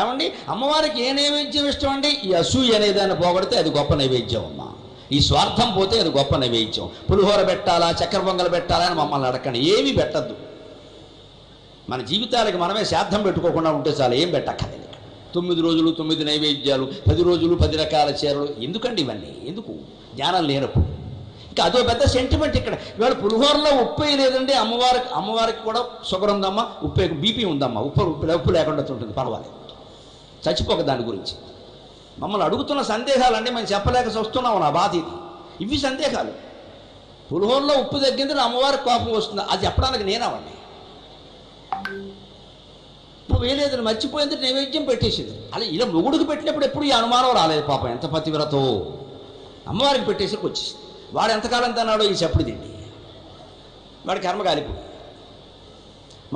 ఏమండి? అమ్మవారికి ఏ నైవేద్యం ఇష్టం అండి? ఈ అసూయ అనేదాన్ని పోగొడితే అది గొప్ప నైవేద్యం అమ్మా. ఈ స్వార్థం పోతే అది గొప్ప నైవేద్యం. పులిహోర పెట్టాలా చక్కెర పొంగలు పెట్టాలా అని మమ్మల్ని అడగండి ఏమీ పెట్టద్దు. మన జీవితాలకి మనమే శ్రాద్ధం పెట్టుకోకుండా ఉంటే చాలు ఏం పెట్టక్కర్లేదు. తొమ్మిది రోజులు తొమ్మిది నైవేద్యాలు పది రోజులు పది రకాల చీరలు. ఎందుకండి ఇవన్నీ? ఎందుకు? జ్ఞానం లేనప్పుడు. ఇంకా అదో పెద్ద సెంటిమెంట్ ఇక్కడ. ఇవాళ పులిహోరలో ఉప్పు లేదండి. అమ్మవారికి అమ్మవారికి కూడా షుగర్ ఉందమ్మా ఉప్పు బీపీ ఉందమ్మా. ఉప్పు ఉప్పు ఉప్పు లేకుండా ఉంటుంది పర్వాలేదు. చచ్చిపోక దాని గురించి. మమ్మల్ని అడుగుతున్న సందేహాలన్నీ మేము చెప్పలేక వస్తున్నాం నా బాధ ఇది. ఇవి సందేహాలు. పులిహోరలో ఉప్పు తగ్గింది నా అమ్మవారికి కోపం వస్తుంది. అది చెప్పడానికి నేనవండి ఇప్పుడు వేయలేదు మర్చిపోయింది నైవేద్యం పెట్టేసింది. అలా ఇలా మొగుడికి పెట్టినప్పుడు ఎప్పుడు ఈ అనుమానం రాలేదు పాపం. ఎంత పతివ్రతో. అమ్మవారికి పెట్టేసరికి వచ్చేసింది. వాడు ఎంతకాలం తన్నాడో ఈ చెప్పుడు తిండి. వాడి కర్మ కాలిపోయింది.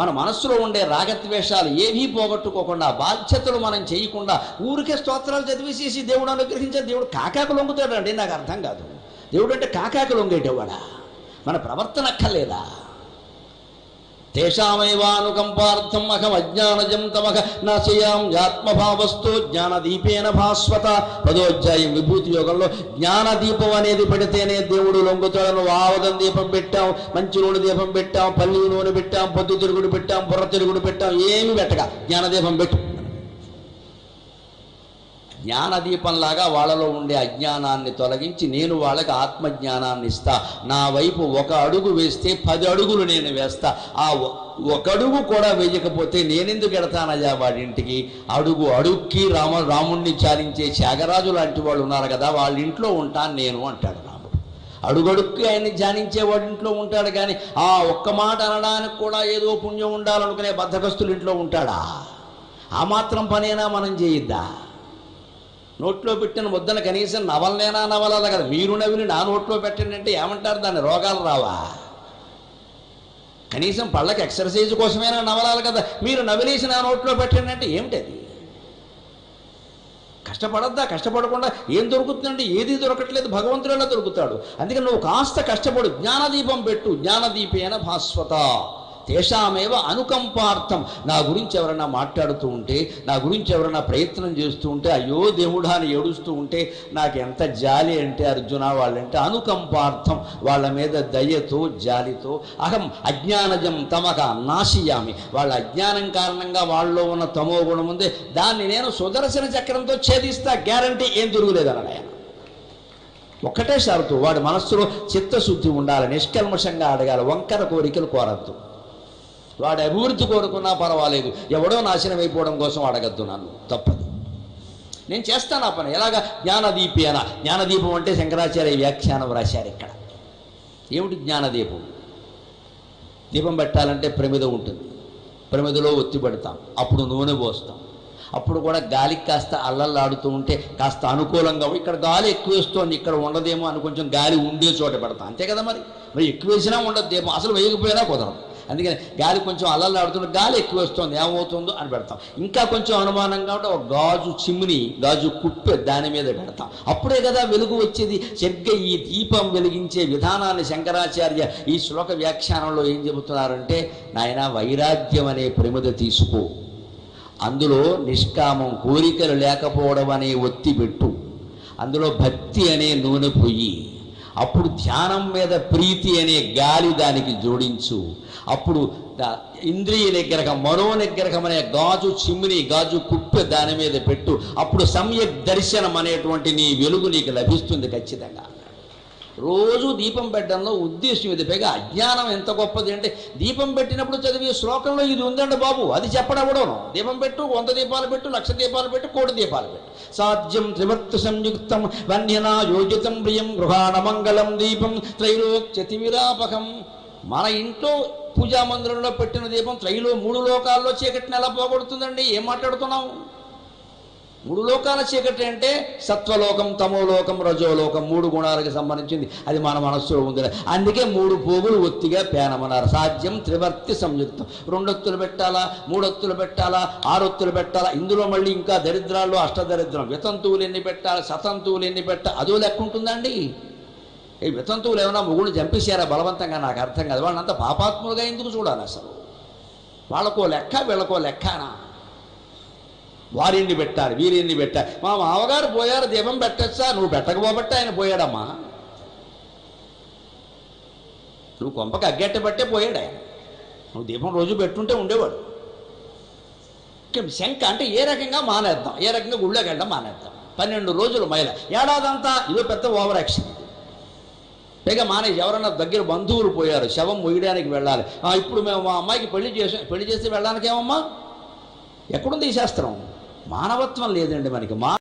మన మనస్సులో ఉండే రాగద్వేషాలు ఏవీ పోగొట్టుకోకుండా బాధ్యతలు మనం చేయకుండా ఊరికే స్తోత్రాలు చదివేసేసి దేవుడు అనుగ్రహించే దేవుడు కాకాకు లొంగుతాడండి నాకు అర్థం కాదు. దేవుడు అంటే కాకాకు లొంగేటవాడా? మన ప్రవర్తన అక్కర్లేదా? తేషామైవానుకంపార్థం అహం అజ్ఞానజం తమక నాశయాం ఆత్మభావస్థో జ్ఞానదీపేన భాస్వత పదోధ్యాయం విభూతి యోగంలో జ్ఞానదీపం అనేది పెడితేనే దేవుడు లొంగుతాడను ఆవదం దీపం పెట్టాం మంచి నూనె దీపం పెట్టాం పల్లి నూనె పెట్టాం పొద్దు తిరుగుడు పెట్టాం బుర్ర తిరుగుడు పెట్టాం ఏమి పెట్టగా జ్ఞానదీపం పెట్టు. జ్ఞానదీపంలాగా వాళ్ళలో ఉండే అజ్ఞానాన్ని తొలగించి నేను వాళ్ళకి ఆత్మజ్ఞానాన్ని ఇస్తా నా వైపు ఒక అడుగు వేస్తే పది అడుగులు నేను వేస్తా. ఆ ఒకడుగు ఒక అడుగు కూడా వేయకపోతే నేనెందుకు ఎడతానయ్యా వాడింటికి? అడుగు అడుక్కి రామ రాముణ్ణి చాలించే త్యాగరాజు లాంటి వాళ్ళు ఉన్నారు కదా వాళ్ళ ఇంట్లో ఉంటాను నేను అంటాడు రాముడు. అడుగడుక్కి ఆయన్ని ధ్యానించే వాడి ఇంట్లో ఉంటాడు కానీ ఆ ఒక్క మాట అనడానికి కూడా ఏదో పుణ్యం ఉండాలనుకునే బద్ధకస్తులు ఇంట్లో ఉంటాడా? ఆ మాత్రం పనేనా మనం చేయిద్దా? నోట్లో పెట్టిన ముద్దన కనీసం నవలనేనా నవలాల కదా. మీరు నవిలి నా నోట్లో పెట్టండి ఏమంటారు? దాన్ని రోగాలు రావా? కనీసం పళ్ళకి ఎక్సర్సైజ్ కోసమైనా నవలాలి కదా. మీరు నవలేసి నా నోట్లో పెట్టండి అంటే ఏమిటది కష్టపడద్దా? కష్టపడకుండా ఏం దొరుకుతుందండి? ఏది దొరకట్లేదు. భగవంతుడు దొరుకుతాడు? అందుకని నువ్వు కాస్త కష్టపడు. జ్ఞానదీపం పెట్టు. జ్ఞానదీపేన భాస్వత. తేషామేవ అనుకంపార్థం. నా గురించి ఎవరైనా మాట్లాడుతూ ఉంటే నా గురించి ఎవరైనా ప్రయత్నం చేస్తూ ఉంటే అయ్యో దేవుడా అని ఏడుస్తూ ఉంటే నాకు ఎంత జాలి అంటే అర్జున వాళ్ళంటే అనుకంపార్థం. వాళ్ళ మీద దయతో జాలితో అహం అజ్ఞానజం తమక నాశయామి. వాళ్ళ అజ్ఞానం కారణంగా వాళ్ళలో ఉన్న తమో గుణం ఉంది. దాన్ని నేను సుదర్శన చక్రంతో ఛేదిస్తా. గ్యారంటీ ఏం తిరుగులేదన్నాడు ఆయన ఒక్కటే షరతు. వాడి మనస్సులో చిత్తశుద్ధి ఉండాలి. నిష్కల్మషంగా అడగాలి. వంకర కోరికలు కోరద్దు. వాడు అభివృద్ధి కోరుకున్నా పర్వాలేదు. ఎవడో నాశనం అయిపోవడం కోసం అడగద్దు నన్ను. తప్పదు. నేను చేస్తాను ఆ పని. ఎలాగ? జ్ఞానదీపి అన. జ్ఞానదీపం అంటే శంకరాచార్య వ్యాఖ్యానం రాశారు ఇక్కడ. ఏమిటి జ్ఞానదీపం? దీపం పెట్టాలంటే ప్రమిద ఉంటుంది. ప్రమిదలో ఒత్తి పెడతాం. అప్పుడు నూనె పోస్తాం. అప్పుడు కూడా గాలికి కాస్త అల్లల్లాడుతూ ఉంటే కాస్త అనుకూలంగా ఇక్కడ గాలి ఎక్కువ వేస్తోంది. ఇక్కడ ఉండదేమో అని కొంచెం గాలి ఉండే చోట పెడతాం. అంతే కదా మరి? మరి ఎక్కువ వేసినా ఉండదు. దీపం అసలు వేయకపోయినా కుదరదు. అందుకని గాలి కొంచెం అల్లల్లాడుతుంటే గాలి ఎక్కువ వస్తుంది ఏమవుతుందో అని పెడతాం. ఇంకా కొంచెం అనుమానంగా ఉంటే ఒక గాజు చిమ్ని గాజు కుప్పె దాని మీద పెడతాం. అప్పుడే కదా వెలుగు వచ్చేది. సరిగ్గా ఈ దీపం వెలిగించే విధానాన్ని శంకరాచార్య ఈ శ్లోక వ్యాఖ్యానంలో ఏం చెబుతున్నారంటే నాయన వైరాగ్యం అనే ప్రమిద తీసుకో. అందులో నిష్కామం కోరికలు లేకపోవడం అనే ఒత్తి పెట్టు. అందులో భక్తి అనే నూనె పొయ్యి అప్పుడు ధ్యానం మీద ప్రీతి అనే గాలి దానికి జోడించు. అప్పుడు ఇంద్రియ నిగ్రహం మనో నిగ్రహం అనే గాజు చిమ్మిని గాజు కుప్పె దాని మీద పెట్టు. అప్పుడు సమ్యక్ దర్శనం అనేటువంటి నీ వెలుగు నీకు లభిస్తుంది ఖచ్చితంగా. రోజు దీపం పెట్టడంలో ఉద్దేశం ఇది. పైగా అజ్ఞానం ఎంత గొప్పది అంటే దీపం పెట్టినప్పుడు చదివే శ్లోకంలో ఇది ఉందండి బాబు. అది చెప్పడవడను. దీపం పెట్టు వంద దీపాలు పెట్టు లక్ష దీపాలు పెట్టు కోటి దీపాలు పెట్టు. సాధ్యం త్రివర్త సంయుక్తం వన్యనా యోజితం ప్రియం గృహాణ మంగళం దీపం త్రైలోక్యతిమిరాపకం. మన ఇంట్లో పూజా మందిరంలో పెట్టిన దీపం త్రైలో మూడు లోకాల్లో చీకటిని ఎలా పోగొడుతుందండి? ఏం మాట్లాడుతున్నావు? మూడు లోకాల చీకటి అంటే సత్వలోకం తమోలోకం రజోలోకం మూడు గుణాలకు సంబంధించింది. అది మన మనస్సులో ఉంది అందుకే మూడు పోగులు ఒత్తిగా పేనమన్నారు సాధ్యం త్రివర్తి సంయుక్తం. రెండొత్తులు పెట్టాలా? మూడొత్తులు పెట్టాలా? ఆరొత్తులు పెట్టాలా? ఇందులో మళ్ళీ ఇంకా దరిద్రాల్లో అష్టదరిద్రం. వితంతువులు ఎన్ని పెట్టాలి? సతంతువులు ఎన్ని పెట్టాలి? అదో లెక్క ఉంటుందండి. ఈ వితంతువులు ఏమైనా మొగుళ్ళు చంపేశారా? బలవంతంగా నాకు అర్థం కాదు. వాళ్ళంతా పాపాత్ములుగా ఎందుకు చూడాలి అసలు? వాళ్ళకో లెక్క వీళ్ళకో లెక్కనా? వారిని పెట్టారు వీరిని పెట్టారు మా మామగారు పోయారు దీపం పెట్టచ్చా? నువ్వు పెట్టకపోబట్టే ఆయన పోయాడమ్మా. నువ్వు కొంపకి అగ్గెట్ట పట్టే పోయాడు ఆయన. నువ్వు దీపం రోజు పెట్టుంటే ఉండేవాడు. శంఖ శంక అంటే ఏ రకంగా మానేద్దాం? ఏ రకంగా గుళ్ళోకి వెళ్ళడం మానేద్దాం? పన్నెండు రోజులు మైల. ఏడాదంతా ఇదో పెద్ద ఓవర్ యాక్షన్ ఇది పైగా మానేసి ఎవరన్నా దగ్గర బంధువులు పోయారు శవం మొయ్యడానికి వెళ్ళాలి. ఇప్పుడు మేము మా అమ్మాయికి పెళ్ళి చేసాం పెళ్ళి చేసి వెళ్ళడానికి ఏమమ్మా ఎక్కడుంది ఈ శాస్త్రం? మానవత్వం లేదండి మనకి. మా